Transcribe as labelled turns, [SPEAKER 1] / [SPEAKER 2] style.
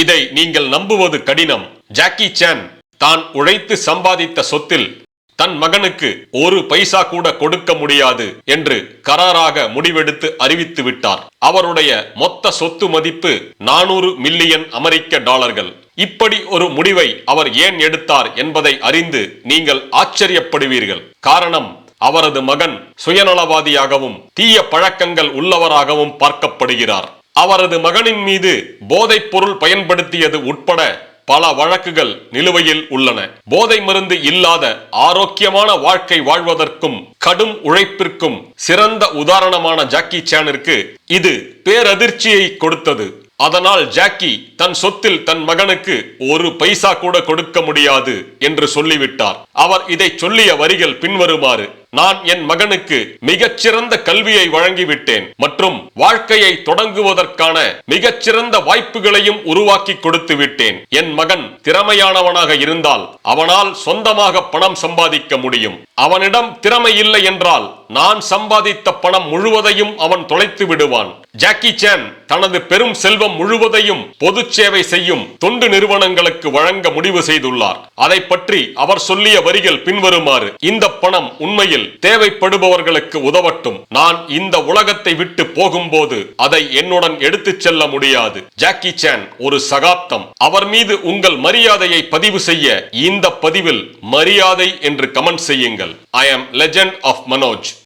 [SPEAKER 1] இதை நீங்கள் நம்புவது கடினம். ஜாக்கி சான் தான் உழைத்து சம்பாதித்த சொத்தில் தன் மகனுக்கு ஒரு பைசா கூட கொடுக்க முடியாது என்று கராராக முடிவெடுத்து அறிவித்து விட்டார். அவருடைய மொத்த சொத்து மதிப்பு நானூறு மில்லியன் அமெரிக்க டாலர்கள். இப்படி ஒரு முடிவை அவர் ஏன் எடுத்தார் என்பதை அறிந்து நீங்கள் ஆச்சரியப்படுவீர்கள். காரணம் அவரது மகன் சுயநலவாதியாகவும் தீய பழக்கங்கள் உள்ளவராகவும் பார்க்கப்படுகிறார். அவரது மகனின் மீது போதைப் பொருள் பயன்படுத்தியது உட்பட பல வழக்குகள் நிலுவையில் உள்ளன. போதை மருந்து இல்லாத ஆரோக்கியமான வாழ்க்கை வாழ்வதற்கும் கடும் உழைப்பிற்கும் சிறந்த உதாரணமான ஜாக்கி சேனிற்கு இது பேரதிர்ச்சியை கொடுத்தது. அதனால் ஜாக்கி தன் சொத்தில் தன் மகனுக்கு ஒரு பைசா கூட கொடுக்க முடியாது என்று சொல்லிவிட்டார். அவர் இதை சொல்லிய வரிகள் பின்வருமாறு நான் என் மகனுக்கு மிகச்சிறந்த கல்வியை வழங்கிவிட்டேன் மற்றும் வாழ்க்கையை தொடங்குவதற்கான மிகச்சிறந்த வாய்ப்புகளையும் உருவாக்கி கொடுத்து விட்டேன். என் மகன் திறமையானவனாக இருந்தால் அவனால் சொந்தமாக பணம் சம்பாதிக்க முடியும். அவனிடம் திறமை இல்லை என்றால் நான் சம்பாதித்த பணம் முழுவதையும் அவன் தொலைத்து விடுவான். ஜாக்கி சேன் தனது பெரும் செல்வம் முழுவதையும் பொது சேவை செய்யும் தொண்டு நிறுவனங்களுக்கு வழங்க முடிவு செய்துள்ளார். அதை பற்றி அவர் சொல்லிய வரிகள் பின்வருமாறு இந்த பணம் உண்மையில் தேவைப்படுபவர்களுக்கு உதவட்டும். நான் இந்த உலகத்தை விட்டு போகும்போது அதை என்னுடன் எடுத்துச் செல்ல முடியாது. ஜாக்கி சான் ஒரு சகாப்தம். அவர் மீது உங்கள் மரியாதையை பதிவு செய்ய இந்த பதிவில் மரியாதை என்று கமெண்ட் செய்யுங்கள். I am legend of Manoj